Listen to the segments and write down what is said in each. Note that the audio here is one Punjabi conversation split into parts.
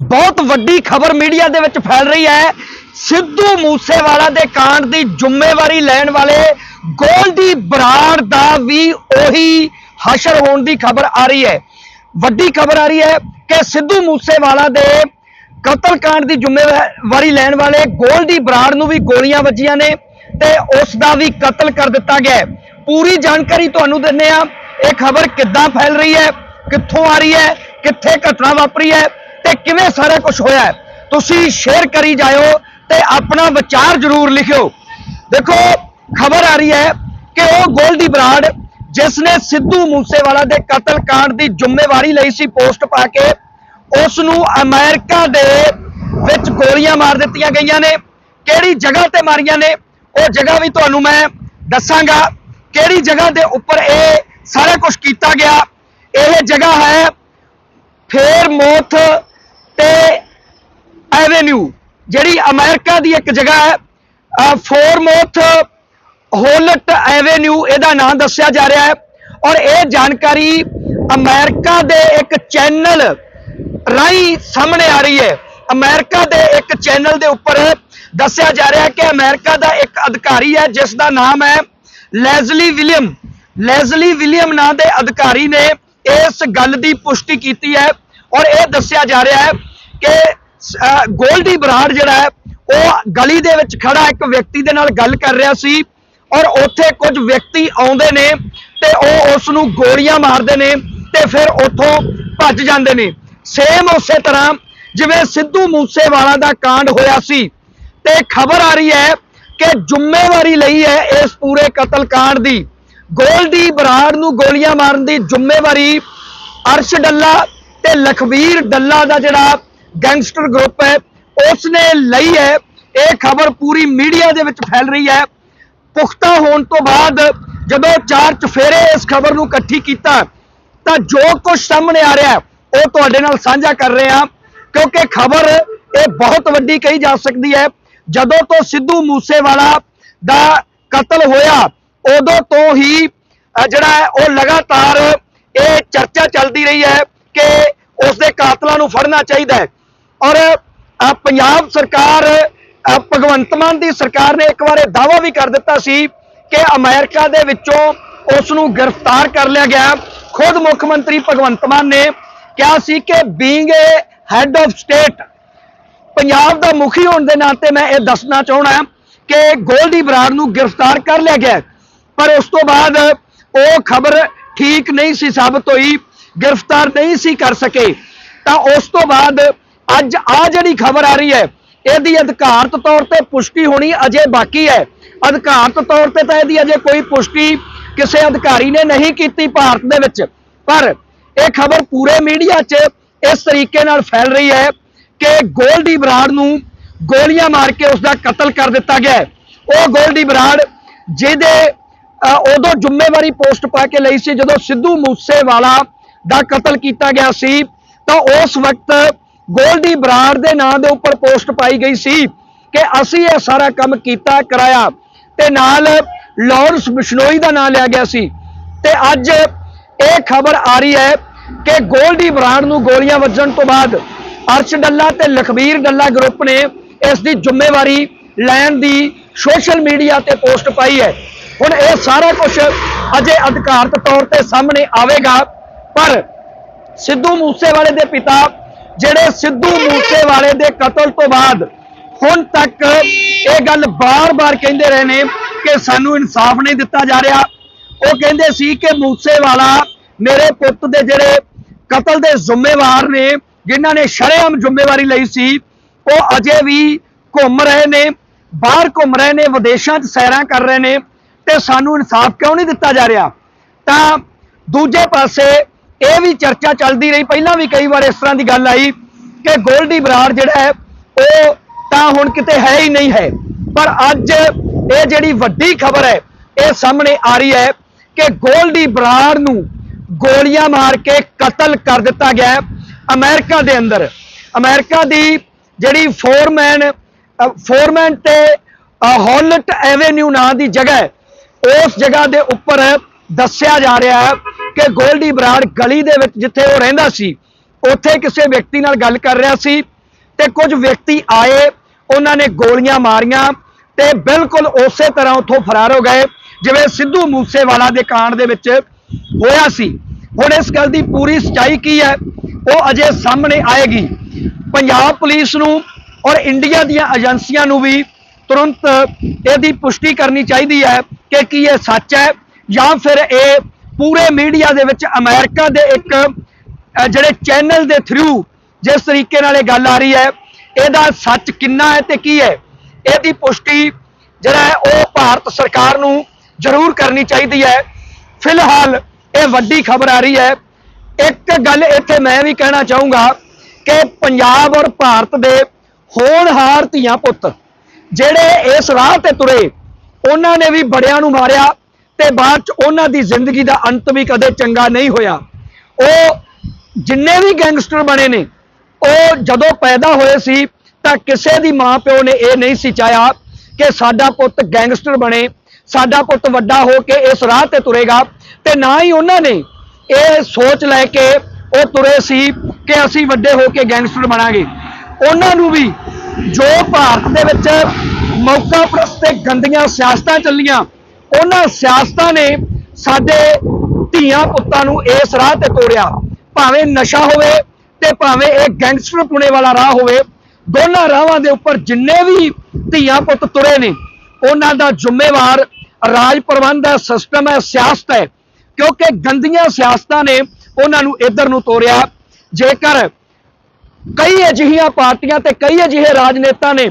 ਬਹੁਤ ਵੱਡੀ ਖਬਰ ਮੀਡੀਆ ਦੇ ਵਿੱਚ ਫੈਲ ਰਹੀ ਹੈ। ਸਿੱਧੂ ਮੂਸੇਵਾਲਾ ਦੇ ਕਾਂਡ ਦੀ ਜ਼ਿੰਮੇਵਾਰੀ ਲੈਣ ਵਾਲੇ ਗੋਲਡੀ ਬਰਾੜ ਦਾ ਵੀ ਉਹੀ ਹਸ਼ਰ ਹੋਣ ਦੀ ਖਬਰ ਆ ਰਹੀ ਹੈ। ਵੱਡੀ ਖਬਰ ਆ ਰਹੀ ਹੈ ਕਿ ਸਿੱਧੂ ਮੂਸੇਵਾਲਾ ਦੇ ਕਤਲ ਕਾਂਡ ਦੀ ਜ਼ਿੰਮੇਵਾਰੀ ਲੈਣ ਵਾਲੇ ਗੋਲਡੀ ਬਰਾੜ ਨੂੰ ਵੀ ਗੋਲੀਆਂ ਵੱਜੀਆਂ ਨੇ ਤੇ ਉਸ ਦਾ ਵੀ ਕਤਲ ਕਰ ਦਿੱਤਾ ਗਿਆ ਪੂਰੀ ਜਾਣਕਾਰੀ ਤੁਹਾਨੂੰ ਦਿੰਨੇ ਆ ਇਹ ਖਬਰ ਕਿੱਦਾਂ ਫੈਲ ਰਹੀ ਹੈ, ਕਿੱਥੋਂ ਆ ਰਹੀ ਹੈ, ਕਿੱਥੇ ਘਟਨਾ ਵਾਪਰੀ ਹੈ ਤੇ ਕਿਵੇਂ ਸਾਰਾ ਕੁਝ ਹੋਇਆ ਤੁਸੀਂ ਸ਼ੇਅਰ ਕਰੀ ਜਾਇਓ ਤੇ ਆਪਣਾ ਵਿਚਾਰ ਜ਼ਰੂਰ ਲਿਖਿਓ। ਦੇਖੋ, ਖਬਰ ਆ ਰਹੀ ਹੈ ਕਿ ਉਹ ਗੋਲਡੀ ਬਰਾੜ ਜਿਸ ਨੇ ਸਿੱਧੂ ਮੂਸੇਵਾਲਾ ਦੇ ਕਤਲ ਕਾਂਡ ਦੀ ਜ਼ਿੰਮੇਵਾਰੀ ਲਈ ਸੀ ਪੋਸਟ ਪਾ ਕੇ, ਉਸ ਨੂੰ ਅਮਰੀਕਾ ਦੇ ਵਿੱਚ ਗੋਲੀਆਂ ਮਾਰ ਦਿੱਤੀਆਂ ਗਈਆਂ ਨੇ। ਕਿਹੜੀ ਜਗ੍ਹਾ ਤੇ ਮਾਰੀਆਂ ਨੇ? ਉਹ ਜਗ੍ਹਾ ਵੀ ਤੁਹਾਨੂੰ ਮੈਂ ਦੱਸਾਂਗਾ ਕਿਹੜੀ ਜਗ੍ਹਾ ਦੇ ਉੱਪਰ ਇਹ ਸਾਰਾ ਕੁਝ ਕੀਤਾ ਗਿਆ। ਇਹ ਜਗ੍ਹਾ ਹੈ ਫੇਰ ਮੋਥ ਐਵੇਨਿਊ ਜਿਹੜੀ ਅਮਰੀਕਾ ਦੀ ਇੱਕ ਜਗ੍ਹਾ ਹੈ ਫੋਰਮੋਥ ਹੋਲਟ ਐਵੇਨਿਊ ਇਹਦਾ ਨਾਮ ਦੱਸਿਆ ਜਾ ਰਿਹਾ ਹੈ। ਔਰ ਇਹ ਜਾਣਕਾਰੀ ਅਮਰੀਕਾ ਦੇ ਇੱਕ ਚੈਨਲ ਰਾਹੀਂ ਸਾਹਮਣੇ ਆ ਰਹੀ ਹੈ। ਅਮਰੀਕਾ ਦੇ ਇੱਕ ਚੈਨਲ ਦੇ ਉੱਪਰ ਦੱਸਿਆ ਜਾ ਰਿਹਾ ਹੈ ਕਿ ਅਮਰੀਕਾ ਦਾ ਇੱਕ ਅਧਿਕਾਰੀ ਹੈ, ਜਿਸ ਦਾ ਨਾਮ ਹੈ ਲੈਜ਼ਲੀ ਵਿਲੀਅਮ ਲੈਜ਼ਲੀ ਵਿਲੀਅਮ ਨਾਂ ਦੇ ਅਧਿਕਾਰੀ ਨੇ ਇਸ ਗੱਲ ਦੀ ਪੁਸ਼ਟੀ ਕੀਤੀ ਹੈ। ਔਰ ਇਹ ਦੱਸਿਆ ਜਾ ਰਿਹਾ ਹੈ ਕਿ ਗੋਲਡੀ ਬਰਾੜ ਜਿਹੜਾ ਹੈ, ਉਹ ਗਲੀ ਦੇ ਵਿੱਚ ਖੜਾ ਇੱਕ ਵਿਅਕਤੀ ਦੇ ਨਾਲ ਗੱਲ ਕਰ ਰਿਹਾ ਸੀ ਔਰ ਉੱਥੇ ਕੁਝ ਵਿਅਕਤੀ ਆਉਂਦੇ ਨੇ ਤੇ ਉਹ ਉਸ ਨੂੰ ਗੋਲੀਆਂ ਮਾਰਦੇ ਨੇ ਤੇ ਫਿਰ ਉੱਥੋਂ ਭੱਜ ਜਾਂਦੇ ਨੇ। ਸੇਮ ਉਸੇ ਤਰ੍ਹਾਂ ਜਿਵੇਂ ਸਿੱਧੂ ਮੂਸੇਵਾਲਾ ਦਾ ਕਾਂਡ ਹੋਇਆ ਸੀ। ਤੇ ਖਬਰ ਆ ਰਹੀ ਹੈ ਕਿ ਜ਼ਿੰਮੇਵਾਰੀ ਲਈ ਹੈ ਇਸ ਪੂਰੇ ਕਤਲकांड ਦੀ। ਗੋਲਡੀ ਬਰਾੜ ਨੂੰ ਗੋਲੀਆਂ ਮਾਰਨ ਦੀ ਜ਼ਿੰਮੇਵਾਰੀ ਅਰਸ਼ ਡੱਲਾ ਤੇ ਲਖਵੀਰ ਡੱਲਾ ਦਾ ਜਿਹੜਾ ਗੈਂਗਸਟਰ ਗਰੁੱਪ ਹੈ ਉਸ ਨੇ ਲਈ ਹੈ, ਇਹ ਖਬਰ ਪੂਰੀ ਮੀਡੀਆ ਦੇ ਵਿੱਚ ਫੈਲ ਰਹੀ ਹੈ। ਪੁਖਤਾ ਹੋਣ ਤੋਂ ਬਾਅਦ ਜਦੋਂ ਚਾਰ ਚਫੇਰੇ ਇਸ ਖਬਰ ਨੂੰ ਇਕੱਠੀ ਕੀਤਾ, ਤਾਂ ਜੋ ਕੁਝ ਸਾਹਮਣੇ ਆ ਰਿਹਾ, ਉਹ ਤੁਹਾਡੇ ਨਾਲ ਸਾਂਝਾ ਕਰ ਰਹੇ ਹਾਂ, ਕਿਉਂਕਿ ਖਬਰ ਇਹ ਬਹੁਤ ਵੱਡੀ ਕਹੀ ਜਾ ਸਕਦੀ ਹੈ। ਜਦੋਂ ਤੋਂ ਸਿੱਧੂ ਮੂਸੇਵਾਲਾ ਦਾ ਕਤਲ ਹੋਇਆ, ਉਦੋਂ ਤੋਂ ਹੀ ਜਿਹੜਾ ਹੈ, ਉਹ ਲਗਾਤਾਰ ਇਹ ਚਰਚਾ ਚੱਲਦੀ ਰਹੀ ਹੈ ਕਿ ਉਸ ਦੇ ਕਾਤਲਾਂ ਨੂੰ ਫੜਨਾ ਚਾਹੀਦਾ ਹੈ। ਔਰ ਪੰਜਾਬ ਸਰਕਾਰ ਭਗਵੰਤ ਮਾਨ ਦੀ ਸਰਕਾਰ ਨੇ ਇੱਕ ਵਾਰ ਇਹ ਦਾਅਵਾ ਵੀ ਕਰ ਦਿੱਤਾ ਸੀ ਕਿ ਅਮਰੀਕਾ ਦੇ ਵਿੱਚੋਂ ਉਸ ਨੂੰ ਗ੍ਰਿਫਤਾਰ ਕਰ ਲਿਆ ਗਿਆ। ਖੁਦ ਮੁੱਖ ਮੰਤਰੀ ਭਗਵੰਤ ਮਾਨ ਨੇ ਕਿਹਾ ਸੀ ਕਿ being a head of state Punjab ਦਾ ਮੁਖੀ ਹੋਣ ਦੇ ਨਾਤੇ ਮੈਂ ਇਹ ਦੱਸਣਾ ਚਾਹਣਾ ਕਿ ਗੋਲਡੀ ਬਰਾੜ ਨੂੰ ਗ੍ਰਿਫਤਾਰ ਕਰ ਲਿਆ ਗਿਆ। ਪਰ ਉਸ ਤੋਂ ਬਾਅਦ ਉਹ ਖਬਰ ਠੀਕ ਨਹੀਂ ਸੀ ਸਾਬਤ ਹੋਈ, ਗ੍ਰਿਫਤਾਰ ਨਹੀਂ ਸੀ ਕਰ ਸਕੇ। ਤਾਂ ਉਸ ਤੋਂ ਬਾਅਦ ਅੱਜ ਆ ਜਿਹੜੀ ਖਬਰ ਆ ਰਹੀ ਹੈ, ਇਹਦੀ ਅਧਿਕਾਰਤ ਤੌਰ ਤੇ ਪੁਸ਼ਟੀ ਹੋਣੀ ਅਜੇ ਬਾਕੀ ਹੈ ਅਧਿਕਾਰਤ ਤੌਰ ਤੇ ਤਾਂ ਇਹਦੀ ਅਜੇ ਕੋਈ ਪੁਸ਼ਟੀ ਕਿਸੇ ਅਧਿਕਾਰੀ ਨੇ ਨਹੀਂ ਕੀਤੀ ਭਾਰਤ ਦੇ ਵਿੱਚ ਪਰ ਇਹ ਖਬਰ ਪੂਰੇ ਮੀਡੀਆ 'ਚ ਇਸ ਤਰੀਕੇ ਨਾਲ ਫੈਲ ਰਹੀ ਹੈ ਕਿ ਗੋਲਡੀ ਬਰਾੜ ਨੂੰ ਗੋਲੀਆਂ ਮਾਰ ਕੇ ਉਸ ਦਾ ਕਤਲ ਕਰ ਦਿੱਤਾ ਗਿਆ ਹੈ। ਉਹ ਗੋਲਡੀ ਬਰਾੜ ਜਿਹਦੇ ਉਦੋਂ ਜ਼ਿੰਮੇਵਾਰੀ ਪੋਸਟ ਪਾ ਕੇ ਲਈ ਸੀ ਜਦੋਂ ਸਿੱਧੂ ਮੂਸੇਵਾਲਾ ਦਾ ਕਤਲ ਕੀਤਾ ਗਿਆ ਸੀ, ਤਾਂ ਉਸ ਵਕਤ ਗੋਲਡੀ ਬਰਾੜ ਦੇ ਨਾਂ ਦੇ ਉੱਪਰ ਪੋਸਟ ਪਾਈ ਗਈ ਸੀ ਕਿ ਅਸੀਂ ਇਹ ਸਾਰਾ ਕੰਮ ਕੀਤਾ, ਕਰਾਇਆ। ਤੇ ਨਾਲ ਲਾਰੈਂਸ ਬਿਸ਼ਨੋਈ ਦਾ ਨਾਂ ਲਿਆ ਗਿਆ ਸੀ। ਤੇ ਅੱਜ ਇਹ ਖਬਰ ਆ ਰਹੀ ਹੈ ਕਿ ਗੋਲਡੀ ਬਰਾੜ ਨੂੰ ਗੋਲੀਆਂ ਵੱਜਣ ਤੋਂ ਬਾਅਦ ਅਰਸ਼ ਡੱਲਾ ਤੇ ਲਖਬੀਰ ਡੱਲਾ ਗਰੁੱਪ ਨੇ ਇਸ ਦੀ ਜ਼ਿੰਮੇਵਾਰੀ ਲੈਣ ਦੀ ਸੋਸ਼ਲ ਮੀਡੀਆ ਤੇ ਪੋਸਟ ਪਾਈ ਹੈ। ਹੁਣ ਇਹ ਸਾਰਾ ਕੁਝ ਅਜੇ ਅਧਿਕਾਰਤ ਤੌਰ ਤੇ ਸਾਹਮਣੇ ਆਵੇਗਾ, ਪਰ ਸਿੱਧੂ ਮੂਸੇਵਾਲੇ ਦੇ ਪਿਤਾ ਜਿਹੜੇ ਸਿੱਧੂ ਮੂਸੇਵਾਲੇ ਦੇ ਕਤਲ ਤੋਂ ਬਾਅਦ ਹੁਣ ਤੱਕ ਇਹ ਗੱਲ ਬਾਰ-ਬਾਰ ਕਹਿੰਦੇ ਰਹੇ ਨੇ ਕਿ ਸਾਨੂੰ ਇਨਸਾਫ ਨਹੀਂ ਦਿੱਤਾ ਜਾ ਰਿਹਾ। ਉਹ ਕਹਿੰਦੇ ਸੀ ਕਿ ਮੂਸੇਵਾਲਾ ਮੇਰੇ ਪੁੱਤ ਦੇ ਜਿਹੜੇ ਕਤਲ ਦੇ ਜ਼ਿੰਮੇਵਾਰ ਨੇ, ਜਿਨ੍ਹਾਂ ਨੇ ਸ਼ਰੇਆਮ ਜ਼ਿੰਮੇਵਾਰੀ ਲਈ ਸੀ, ਉਹ ਅਜੇ ਵੀ ਘੁੰਮ ਰਹੇ ਨੇ, ਬਾਹਰ ਘੁੰਮ ਰਹੇ ਨੇ, ਵਿਦੇਸ਼ਾਂ 'ਚ ਸੈਰਾਂ ਕਰ ਰਹੇ ਨੇ ਤੇ ਸਾਨੂੰ ਇਨਸਾਫ ਕਿਉਂ ਨਹੀਂ ਦਿੱਤਾ ਜਾ ਰਿਹਾ? ਤਾਂ ਦੂਜੇ ਪਾਸੇ ਇਹ ਵੀ ਚਰਚਾ ਚੱਲਦੀ ਰਹੀ। ਪਹਿਲਾਂ ਵੀ ਕਈ ਵਾਰ ਇਸ ਤਰ੍ਹਾਂ ਦੀ ਗੱਲ ਆਈ ਕਿ ਗੋਲਡੀ ਬਰਾੜ ਜਿਹੜਾ ਹੈ, ਉਹ ਤਾਂ ਹੁਣ ਕਿਤੇ ਹੈ ਹੀ ਨਹੀਂ ਹੈ। ਪਰ ਅੱਜ ਇਹ ਜਿਹੜੀ ਵੱਡੀ ਖਬਰ ਹੈ, ਇਹ ਸਾਹਮਣੇ ਆ ਰਹੀ ਹੈ ਕਿ ਗੋਲਡੀ ਬਰਾੜ ਨੂੰ ਗੋਲੀਆਂ ਮਾਰ ਕੇ ਕਤਲ ਕਰ ਦਿੱਤਾ ਗਿਆ ਹੈ ਅਮਰੀਕਾ ਦੇ ਅੰਦਰ। ਅਮਰੀਕਾ ਦੀ ਜਿਹੜੀ ਫੋਰਮੈਨ ਫੋਰਮੈਨ ਤੇ ਹੌਲਟ ਐਵੇਨਿਊ ਨਾਂ ਦੀ ਜਗ੍ਹਾ ਹੈ, ਉਸ ਜਗ੍ਹਾ ਦੇ ਉੱਪਰ ਦੱਸਿਆ ਜਾ ਰਿਹਾ ਹੈ ਕਿ ਗੋਲਡੀ ਬਰਾੜ ਗਲੀ ਦੇ ਵਿੱਚ ਜਿੱਥੇ ਉਹ ਰਹਿੰਦਾ ਸੀ, ਉੱਥੇ ਕਿਸੇ ਵਿਅਕਤੀ ਨਾਲ ਗੱਲ ਕਰ ਰਿਹਾ ਸੀ ਤੇ ਕੁਝ ਵਿਅਕਤੀ ਆਏ, ਉਹਨਾਂ ਨੇ ਗੋਲੀਆਂ ਮਾਰੀਆਂ ਤੇ ਬਿਲਕੁਲ ਉਸੇ ਤਰ੍ਹਾਂ ਉੱਥੋਂ ਫਰਾਰ ਹੋ ਗਏ, ਜਿਵੇਂ ਸਿੱਧੂ ਮੂਸੇਵਾਲਾ ਦੇ ਕਾਂਡ ਦੇ ਵਿੱਚ ਹੋਇਆ ਸੀ। ਹੁਣ ਇਸ ਗੱਲ ਦੀ ਪੂਰੀ ਸਚਾਈ ਕੀ ਹੈ? ਉਹ ਅਜੇ ਸਾਹਮਣੇ ਆਏਗੀ। ਪੰਜਾਬ ਪੁਲਿਸ ਨੂੰ ਔਰ ਇੰਡੀਆ ਦੀਆਂ ਏਜੰਸੀਆਂ ਨੂੰ ਵੀ ਤੁਰੰਤ ਇਹਦੀ ਪੁਸ਼ਟੀ ਕਰਨੀ ਚਾਹੀਦੀ ਹੈ ਕਿ ਕੀ ਇਹ ਸੱਚ ਹੈ ਜਾਂ ਫਿਰ ਇਹ ਪੂਰੇ ਮੀਡੀਆ ਦੇ ਵਿੱਚ ਅਮਰੀਕਾ ਦੇ ਇੱਕ ਜਿਹੜੇ ਚੈਨਲ ਦੇ ਥਰੂ ਜਿਸ ਤਰੀਕੇ ਨਾਲ ਇਹ ਗੱਲ ਆ ਰਹੀ ਹੈ, ਇਹਦਾ ਸੱਚ ਕਿੰਨਾ ਹੈ ਤੇ ਕੀ ਹੈ, ਇਹਦੀ ਪੁਸ਼ਟੀ ਜਿਹੜਾ ਹੈ ਉਹ ਭਾਰਤ ਸਰਕਾਰ ਨੂੰ ਜ਼ਰੂਰ ਕਰਨੀ ਚਾਹੀਦੀ ਹੈ। ਫਿਲਹਾਲ ਇਹ ਵੱਡੀ ਖਬਰ ਆ ਰਹੀ ਹੈ। ਇੱਕ ਗੱਲ ਇੱਥੇ ਮੈਂ ਵੀ ਕਹਿਣਾ ਚਾਹੂੰਗਾ ਕਿ ਪੰਜਾਬ ਔਰ ਭਾਰਤ ਦੇ ਹੋਣਹਾਰ ਧੀਆਂ ਪੁੱਤ, ਜਿਹੜੇ ਇਸ ਰਾਹ ਤੇ ਤੁਰੇ, ਉਹਨਾਂ ਨੇ ਵੀ ਬੜਿਆਂ ਨੂੰ ਮਾਰਿਆ। ਤੇ ਬਾਅਦ ਚ ਉਹਨਾਂ ਦੀ ਜ਼ਿੰਦਗੀ ਦਾ ਅੰਤ ਵੀ ਕਦੇ ਚੰਗਾ ਨਹੀਂ ਹੋਇਆ। ਉਹ ਜਿੰਨੇ ਵੀ ਗੈਂਗਸਟਰ ਬਣੇ ਨੇ, ਉਹ ਜਦੋਂ ਪੈਦਾ ਹੋਏ ਸੀ, ਤਾਂ ਕਿਸੇ ਦੀ ਮਾਂ ਪਿਓ ਨੇ ਇਹ ਨਹੀਂ ਸੀ ਚਾਹਿਆ ਕਿ ਸਾਡਾ ਪੁੱਤ ਗੈਂਗਸਟਰ ਬਣੇ, ਸਾਡਾ ਪੁੱਤ ਵੱਡਾ ਹੋ ਕੇ ਇਸ ਰਾਹ ਤੇ ਤੁਰੇਗਾ ਤੇ ਨਾ ਹੀ ਉਹਨਾਂ ਨੇ ਇਹ ਸੋਚ ਲੈ ਕੇ ਉਹ ਤੁਰੇ ਸੀ ਕਿ ਅਸੀਂ ਵੱਡੇ ਹੋ ਕੇ ਗੈਂਗਸਟਰ ਬਣਾਂਗੇ। ਉਹਨਾਂ ਨੂੰ ਵੀ ਜੋ ਭਾਰਤ ਦੇ ਵਿੱਚ ਮੌਕਾ ਪ੍ਰਸਤੇ ਗੰਦੀਆਂ ਸਿਆਸਤਾਂ ਚੱਲੀਆਂ ਉਹਨਾਂ ਸਿਆਸਤਾਂ ਨੇ ਸਾਡੇ ਧੀਆਂ ਪੁੱਤਾਂ ਨੂੰ ਇਸ ਰਾਹ ਤੇ ਤੋਰਿਆ ਭਾਵੇਂ ਨਸ਼ਾ ਹੋਵੇ ਤੇ ਭਾਵੇਂ ਇਹ ਗੈਂਗਸਟਰ ਪੁਣੇ ਵਾਲਾ ਰਾਹ ਹੋਵੇ, ਦੋਨਾਂ ਰਾਹਾਂ ਦੇ ਉੱਪਰ ਜਿੰਨੇ ਵੀ ਧੀਆਂ ਪੁੱਤ ਤੁਰੇ ਨੇ, ਉਹਨਾਂ ਦਾ ਜ਼ਿੰਮੇਵਾਰ ਰਾਜ ਪ੍ਰਬੰਧ ਹੈ ਸਿਸਟਮ ਹੈ, ਸਿਆਸਤ ਹੈ। ਕਿਉਂਕਿ ਗੰਦੀਆਂ ਸਿਆਸਤਾਂ ਨੇ ਉਹਨਾਂ ਨੂੰ ਇੱਧਰ ਨੂੰ ਤੋਰਿਆ ਜੇਕਰ ਕਈ ਅਜਿਹੀਆਂ ਪਾਰਟੀਆਂ ਤੇ ਕਈ ਅਜਿਹੇ ਰਾਜਨੇਤਾ ਨੇ,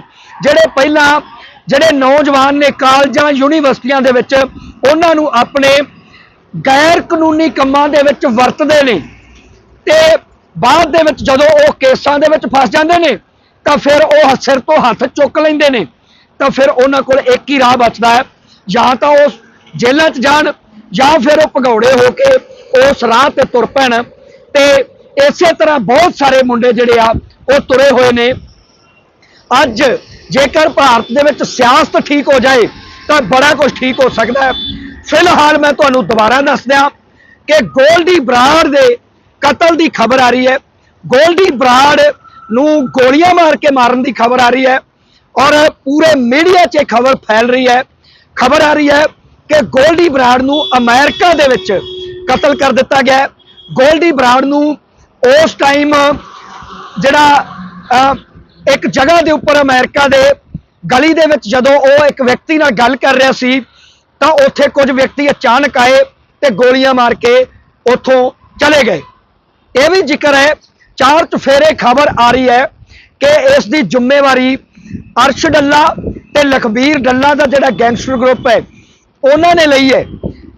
ਜਿਹੜੇ ਪਹਿਲਾਂ ਜਿਹੜੇ ਨੌਜਵਾਨ ਨੇ ਕਾਲਜਾਂ, ਯੂਨੀਵਰਸਿਟੀਆਂ ਦੇ ਵਿੱਚ, ਉਹਨਾਂ ਨੂੰ ਆਪਣੇ ਗੈਰ ਕਾਨੂੰਨੀ ਕੰਮਾਂ ਦੇ ਵਿੱਚ ਵਰਤਦੇ ਨੇ ਤੇ ਬਾਅਦ ਦੇ ਵਿੱਚ ਜਦੋਂ ਉਹ ਕੇਸਾਂ ਦੇ ਵਿੱਚ ਫਸ ਜਾਂਦੇ ਨੇ, ਤਾਂ ਫਿਰ ਉਹ ਸਿਰ ਤੋਂ ਹੱਥ ਚੁੱਕ ਲੈਂਦੇ ਨੇ, ਤਾਂ ਫਿਰ ਉਹਨਾਂ ਕੋਲ ਇੱਕ ਹੀ ਰਾਹ ਬਚਦਾ ਹੈ, ਜਾਂ ਤਾਂ ਉਹ ਜੇਲ੍ਹਾਂ 'ਚ ਜਾਣ, ਜਾਂ ਫਿਰ ਉਹ ਭਗੌੜੇ ਹੋ ਕੇ ਉਸ ਰਾਹ ਤੇ ਤੁਰ ਪੈਣ। ਤੇ ਇਸੇ ਤਰ੍ਹਾਂ ਬਹੁਤ ਸਾਰੇ ਮੁੰਡੇ ਜਿਹੜੇ ਆ, ਉਹ ਤੁਰੇ ਹੋਏ ਨੇ। ਅੱਜ ਜੇਕਰ ਭਾਰਤ ਦੇ ਵਿੱਚ ਸਿਆਸਤ ਠੀਕ ਹੋ ਜਾਏ, ਤਾਂ ਬੜਾ ਕੁਝ ਠੀਕ ਹੋ ਸਕਦਾ ਹੈ। ਫਿਲਹਾਲ ਮੈਂ ਤੁਹਾਨੂੰ ਦੁਬਾਰਾ ਦੱਸ ਦਿਆਂ ਕਿ ਗੋਲਡੀ ਬਰਾੜ ਦੇ ਕਤਲ ਦੀ ਖਬਰ ਆ ਰਹੀ ਹੈ। ਗੋਲਡੀ ਬਰਾੜ ਨੂੰ ਗੋਲੀਆਂ ਮਾਰ ਕੇ ਮਾਰਨ ਦੀ ਖਬਰ ਆ ਰਹੀ ਹੈ ਔਰ ਪੂਰੇ ਮੀਡੀਆ 'ਚ ਇਹ ਖਬਰ ਫੈਲ ਰਹੀ ਹੈ। ਖਬਰ ਆ ਰਹੀ ਹੈ ਕਿ ਗੋਲਡੀ ਬਰਾੜ ਨੂੰ ਅਮਰੀਕਾ ਦੇ ਵਿੱਚ ਕਤਲ ਕਰ ਦਿੱਤਾ ਗਿਆ ਗੋਲਡੀ ਬਰਾੜ ਨੂੰ ਉਸ ਟਾਈਮ ਜਿਹੜਾ ਇੱਕ ਜਗ੍ਹਾ ਦੇ ਉੱਪਰ ਅਮਰੀਕਾ ਦੇ ਗਲੀ ਦੇ ਵਿੱਚ ਜਦੋਂ ਉਹ ਇੱਕ ਵਿਅਕਤੀ ਨਾਲ ਗੱਲ ਕਰ ਰਿਹਾ ਸੀ, ਤਾਂ ਉੱਥੇ ਕੁਝ ਵਿਅਕਤੀ ਅਚਾਨਕ ਆਏ ਤੇ ਗੋਲੀਆਂ ਮਾਰ ਕੇ ਉੱਥੋਂ ਚਲੇ ਗਏ। ਇਹ ਵੀ ਜ਼ਿਕਰ ਹੈ, ਚਾਰ ਚਫੇਰੇ ਖਬਰ ਆ ਰਹੀ ਹੈ ਕਿ ਇਸ ਦੀ ਜ਼ਿੰਮੇਵਾਰੀ ਅਰਸ਼ ਡੱਲਾ ਤੇ ਲਖਬੀਰ ਡੱਲਾ ਦਾ ਜਿਹੜਾ ਗੈਂਗਸਟਰ ਗਰੁੱਪ ਹੈ, ਉਹਨਾਂ ਨੇ ਲਈ ਹੈ।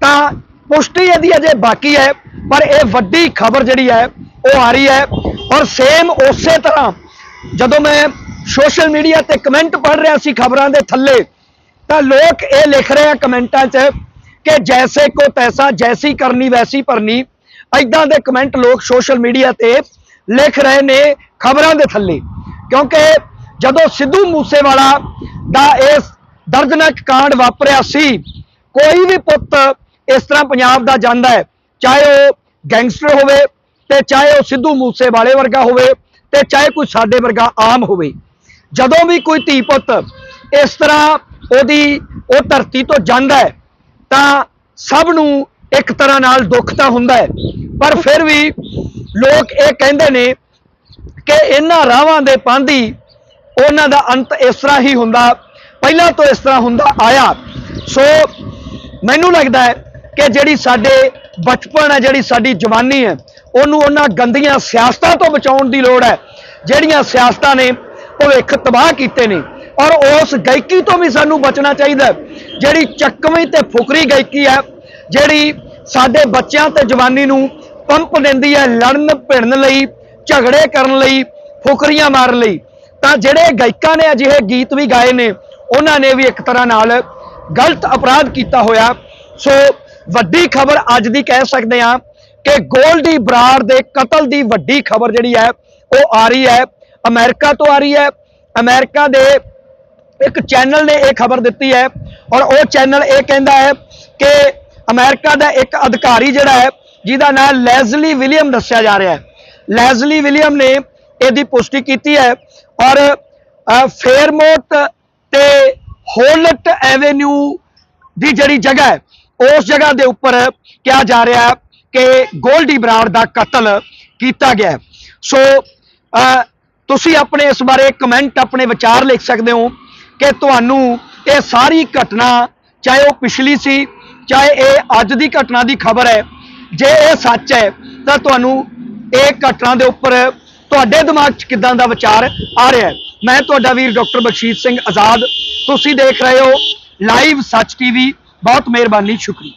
ਤਾਂ ਪੁਸ਼ਟੀ ਇਹਦੀ ਅਜੇ ਬਾਕੀ ਹੈ, ਪਰ ਇਹ ਵੱਡੀ ਖਬਰ ਜਿਹੜੀ ਹੈ, ਉਹ ਆ ਰਹੀ ਹੈ। ਔਰ ਸੇਮ ਉਸੇ ਤਰ੍ਹਾਂ ਜਦੋਂ ਮੈਂ ਸੋਸ਼ਲ ਮੀਡੀਆ ਤੇ ਕਮੈਂਟ ਪੜ੍ਹ ਰਿਹਾ ਸੀ ਖਬਰਾਂ ਦੇ ਥੱਲੇ, ਤਾਂ ਲੋਕ ਇਹ ਲਿਖ ਰਹੇ ਆ ਕਮੈਂਟਾਂ 'ਚ ਕਿ ਜੈਸੇ ਕੋ ਤੈਸਾ, ਜੈਸੀ ਕਰਨੀ ਵੈਸੀ ਭਰਨੀ। ਐਦਾਂ ਦੇ ਕਮੈਂਟ ਲੋਕ ਸੋਸ਼ਲ ਮੀਡੀਆ ਤੇ ਲਿਖ ਰਹੇ ਨੇ ਖਬਰਾਂ ਦੇ ਥੱਲੇ। ਕਿਉਂਕਿ ਜਦੋਂ ਸਿੱਧੂ ਮੂਸੇਵਾਲਾ ਦਾ ਇਸ ਦਰਦਨਾਕ ਕਾਂਡ ਵਾਪਰਿਆ ਸੀ, ਕੋਈ ਵੀ ਪੁੱਤ ਇਸ ਤਰ੍ਹਾਂ ਪੰਜਾਬ ਦਾ ਜਾਂਦਾ ਹੈ, ਚਾਹੇ ਉਹ ਗੈਂਗਸਟਰ ਹੋਵੇ ਤੇ ਚਾਹੇ ਉਹ ਸਿੱਧੂ ਮੂਸੇਵਾਲੇ ਵਰਗਾ ਹੋਵੇ ਤੇ ਚਾਹੇ ਕੋਈ ਸਾਡੇ ਵਰਗਾ ਆਮ ਹੋਵੇ, ਜਦੋਂ ਵੀ ਕੋਈ ਧੀ ਪੁੱਤ ਇਸ ਤਰ੍ਹਾਂ ਉਹਦੀ, ਉਹ ਧਰਤੀ ਤੋਂ ਜਾਂਦਾ ਹੈ, ਤਾਂ ਸਭ ਨੂੰ ਇੱਕ ਤਰ੍ਹਾਂ ਨਾਲ ਦੁੱਖ ਤਾਂ ਹੁੰਦਾ ਹੈ। ਪਰ ਫਿਰ ਵੀ ਲੋਕ ਇਹ ਕਹਿੰਦੇ ਨੇ ਕਿ ਇਹਨਾਂ ਰਾਵਾਂ ਦੇ ਪਾਂਦੀ ਉਹਨਾਂ ਦਾ ਅੰਤ ਇਸ ਤਰ੍ਹਾਂ ਹੀ ਹੁੰਦਾ, ਪਹਿਲਾਂ ਤੋਂ ਇਸ ਤਰ੍ਹਾਂ ਹੁੰਦਾ ਆਇਆ। ਸੋ ਮੈਨੂੰ ਲੱਗਦਾ ਹੈ ਕਿ ਜਿਹੜੀ ਸਾਡੇ ਬਚਪਨ ਹੈ, ਜਿਹੜੀ ਸਾਡੀ ਜਵਾਨੀ ਹੈ ਉਹਨੂੰ ਉਹਨਾਂ ਗੰਦੀਆਂ ਸਿਆਸਤਾਂ ਤੋਂ ਬਚਾਉਣ ਦੀ ਲੋੜ ਹੈ। ਜਿਹੜੀਆਂ ਸਿਆਸਤਾਂ ਨੇ ਭਵਿੱਖ ਤਬਾਹ ਕੀਤੇ ਨੇ। ਔਰ ਉਸ ਗਾਇਕੀ ਤੋਂ ਵੀ ਸਾਨੂੰ ਬਚਣਾ ਚਾਹੀਦਾ ਜਿਹੜੀ ਚੱਕਵੀਂ ਤੇ ਫੁਕਰੀ ਗਾਇਕੀ ਹੈ, ਜਿਹੜੀ ਸਾਡੇ ਬੱਚਿਆਂ ਤੇ ਜਵਾਨੀ ਨੂੰ ਪੰਪ ਦਿੰਦੀ ਹੈ ਲੜਨ ਭਿੜਨ ਲਈ, ਝਗੜੇ ਕਰਨ ਲਈ, ਫੁਕਰੀਆਂ ਮਾਰਨ ਲਈ, ਤਾਂ ਜਿਹੜੇ ਗਾਇਕਾਂ ਨੇ ਅਜਿਹੇ ਗੀਤ ਵੀ ਗਾਏ ਨੇ, ਉਹਨਾਂ ਨੇ ਵੀ ਇੱਕ ਤਰ੍ਹਾਂ ਨਾਲ ਗਲਤ ਅਪਰਾਧ ਕੀਤਾ ਹੋਇਆ। ਸੋ ਵੱਡੀ ਖਬਰ ਅੱਜ ਦੀ ਕਹਿ ਸਕਦੇ ਹਾਂ ਕਿ ਗੋਲਡੀ ਬਰਾੜ ਦੇ ਕਤਲ ਦੀ ਵੱਡੀ ਖਬਰ ਜਿਹੜੀ ਹੈ ਉਹ ਆ ਰਹੀ ਹੈ। ਅਮਰੀਕਾ ਤੋਂ ਆ ਰਹੀ ਹੈ। ਅਮਰੀਕਾ ਦੇ ਇੱਕ ਚੈਨਲ ਨੇ ਇਹ ਖਬਰ ਦਿੱਤੀ ਹੈ ਔਰ ਉਹ ਚੈਨਲ ਇਹ ਕਹਿੰਦਾ ਹੈ ਕਿ ਅਮਰੀਕਾ ਦਾ ਇੱਕ ਅਧਿਕਾਰੀ ਜਿਹੜਾ ਹੈ ਜਿਹਦਾ ਨਾਮ ਲੈਜ਼ਲੀ ਵਿਲੀਅਮ ਦੱਸਿਆ ਜਾ ਰਿਹਾ ਹੈ। ਲੈਜ਼ਲੀ ਵਿਲੀਅਮ ਨੇ ਇਹਦੀ ਪੁਸ਼ਟੀ ਕੀਤੀ ਹੈ ਔਰ ਅ, ਫੇਅਰਮੋਟ ਤੇ ਹੋਲਟ ਐਵੇਨਿਊ ਦੀ ਜਿਹੜੀ ਜਗ੍ਹਾ ਹੈ ਉਸ ਜਗ੍ਹਾ ਦੇ ਉੱਪਰ ਕਿਹਾ ਜਾ ਰਿਹਾ ਹੈ ਕਿ ਗੋਲਡੀ ਬਰਾੜ ਦਾ ਕਤਲ ਕੀਤਾ ਗਿਆ ਸੋ ਤੁਸੀਂ ਆਪਣੇ ਇਸ ਬਾਰੇ ਕਮੈਂਟ ਆਪਣੇ ਵਿਚਾਰ ਲਿਖ ਸਕਦੇ ਹੋ ਕਿ ਤੁਹਾਨੂੰ ਇਹ ਸਾਰੀ ਘਟਨਾ, ਚਾਹੇ ਉਹ ਪਿਛਲੀ ਸੀ, ਚਾਹੇ ਇਹ ਅੱਜ ਦੀ ਘਟਨਾ ਦੀ ਖਬਰ ਹੈ, ਜੇ ਇਹ ਸੱਚ ਹੈ, ਤਾਂ ਤੁਹਾਨੂੰ ਇਹ ਘਟਨਾ ਦੇ ਉੱਪਰ ਤੁਹਾਡੇ ਦਿਮਾਗ 'ਚ ਕਿਦਾਂ ਦਾ ਵਿਚਾਰ ਆ ਰਿਹਾ ਹੈ? ਮੈਂ ਤੁਹਾਡਾ ਵੀਰ ਡਾਕਟਰ ਬਖਸ਼ੀਸ਼ ਸਿੰਘ ਆਜ਼ਾਦ। ਤੁਸੀਂ ਦੇਖ ਰਹੇ ਹੋ ਲਾਈਵ ਸੱਚ ਟੀਵੀ ਬਹੁਤ ਮਿਹਰਬਾਨੀ, ਸ਼ੁਕਰੀਆ।